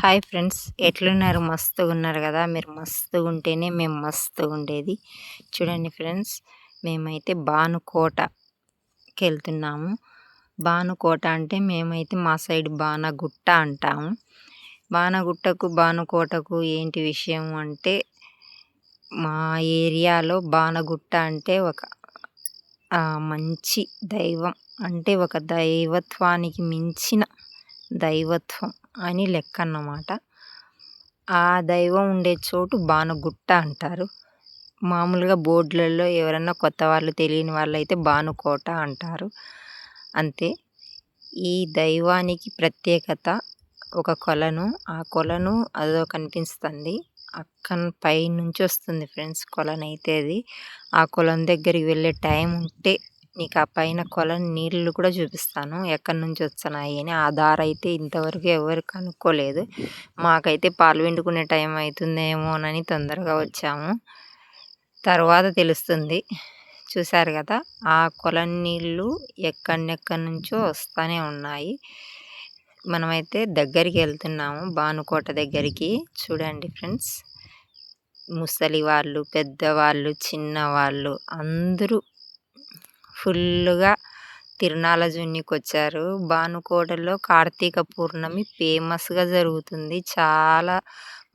Hi friends ఎట్లున్నారు? మస్తుగా ఉన్నారు కదా? మీరు మస్తుగా ఉంటేనే మేము మస్తుగా ఉండేది చూడండి ఫ్రెండ్స్ మేమైతే బానుకోటకి వెళ్తున్నాము బానుకోట అంటే మేమైతే మా సైడ్ బాణగుట్ట అంటాము. బాణగుట్టకు బానుకోటకు ఏంటి విషయం అంటే మా ఏరియాలో బాణగుట్ట అంటే ఒక మంచి దైవం. అంటే ఒక దైవత్వానికి మించిన దైవత్వం అని లెక్క అన్నమాట ఆ దైవం ఉండే చోటు బాణగుట్ట అంటారు. మామూలుగా బోర్డులలో ఎవరన్నా కొత్త వాళ్ళు తెలియని వాళ్ళు అయితే బానుకోట అంటారు. అంతే. ఈ దైవానికి ప్రత్యేకత ఒక కొలను ఆ కొలను అదో కనిపిస్తుంది. అక్కడ పై నుంచి వస్తుంది ఫ్రెండ్స్ కొలనైతే అది. ఆ కొలను దగ్గరికి వెళ్ళే టైం ఉంటే నీకు ఆ పైన కొలను నీళ్ళు కూడా చూపిస్తాను. ఎక్కడి నుంచి వస్తున్నాయి అని. ఆ దారి అయితే ఇంతవరకు ఎవరు కనుక్కోలేదు. మాకైతే పాలు పిండుకునే టైం అవుతుందేమోనని తొందరగా వచ్చాము. తర్వాత తెలుస్తుంది. చూశారు కదా ఆ కొలను నీళ్ళు ఎక్కడెక్కడి నుంచో వస్తూనే ఉన్నాయి. మనమైతే దగ్గరికి వెళ్తున్నాము భానుకోట దగ్గరికి. చూడండి ఫ్రెండ్స్. ముసలి వాళ్ళు పెద్దవాళ్ళు చిన్నవాళ్ళు అందరూ ఫుల్గా తిరునాళ్ళ జున్నికి వచ్చారు భానుకోటలో కార్తీక పూర్ణమి ఫేమస్గా జరుగుతుంది. చాలా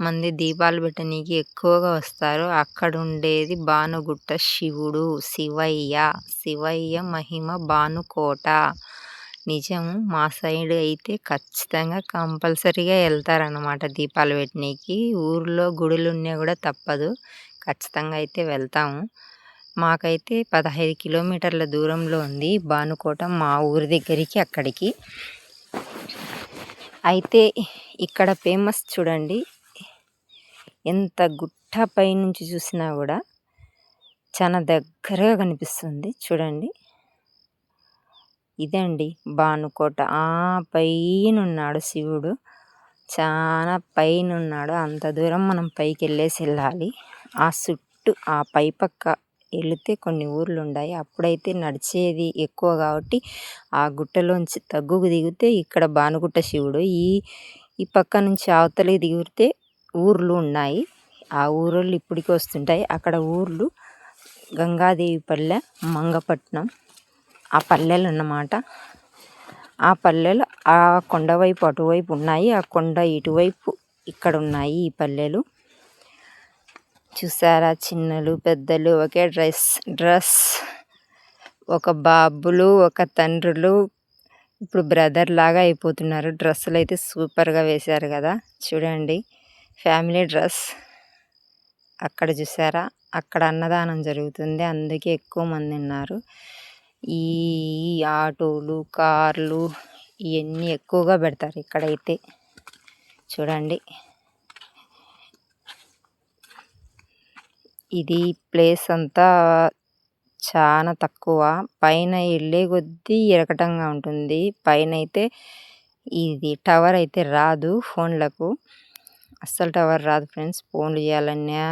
మంది దీపాలు పెట్టనీకి ఎక్కువగా వస్తారు. అక్కడ ఉండేది భానుగుట్ట శివుడు శివయ్య శివయ్య మహిమ భానుకోట నిజం మా సైడ్ అయితే ఖచ్చితంగా కంపల్సరీగా వెళ్తారనమాట దీపాలు పెట్టనీకి. ఊర్లో గుడులు ఉన్నా కూడా తప్పదు. ఖచ్చితంగా అయితే వెళ్తాము. మాకైతే పదహైదు కిలోమీటర్ల దూరంలో ఉంది భానుకోట మా ఊరి దగ్గరికి అక్కడికి. అయితే ఇక్కడ ఫేమస్ చూడండి. ఎంత గుట్ట పైనుంచి చూసినా కూడా చాలా దగ్గరగా కనిపిస్తుంది. చూడండి. ఇదండి భానుకోట ఆ పైన ఉన్నాడు శివుడు. చాలా పైన ఉన్నాడు అంత దూరం మనం పైకి వెళ్ళేసి వెళ్ళాలి. ఆ చుట్టూ ఆ పై పక్క వెళితే కొన్ని ఊర్లు ఉన్నాయి అప్పుడైతే నడిచేది ఎక్కువ కాబట్టి ఆ గుట్టలోంచి తగ్గుకు దిగితే ఇక్కడ భానుగుట్ట శివుడు. ఈ ఈ పక్క నుంచి అవతలి దిగితే ఊర్లు ఉన్నాయి. ఆ ఊరోళ్ళు ఇప్పటికీ వస్తుంటాయి. అక్కడ ఊర్లు గంగాదేవి పల్లె మంగపట్నం ఆ పల్లెలు అన్నమాట. ఆ పల్లెలు ఆ కొండవైపు అటువైపు ఉన్నాయి. ఆ కొండ ఇటువైపు ఇక్కడ ఉన్నాయి ఈ పల్లెలు. చూసారా? చిన్నలు పెద్దలు ఒకే డ్రెస్ డ్రెస్. ఒక బాబులు ఒక తండ్రులు. ఇప్పుడు బ్రదర్ లాగా అయిపోతున్నారు. డ్రెస్సులు అయితే సూపర్గా వేశారు కదా? చూడండి. Family dress. అక్కడ చూసారా? అక్కడ అన్నదానం జరుగుతుంది. అందుకే ఎక్కువ మంది ఉన్నారు. ఈ ఆటోలు కార్లు ఇవన్నీ ఎక్కువగా పెడతారు ఇక్కడైతే. చూడండి. ఇది ప్లేస్ అంతా చాలా తక్కువ. పైన వెళ్ళే కొద్దీ ఇరకటంగా ఉంటుంది. పైన అయితే ఇది టవర్ అయితే రాదు ఫోన్లకు. అస్సలు టవర్ రాదు ఫ్రెండ్స్. ఫోన్లు చేయాలన్నా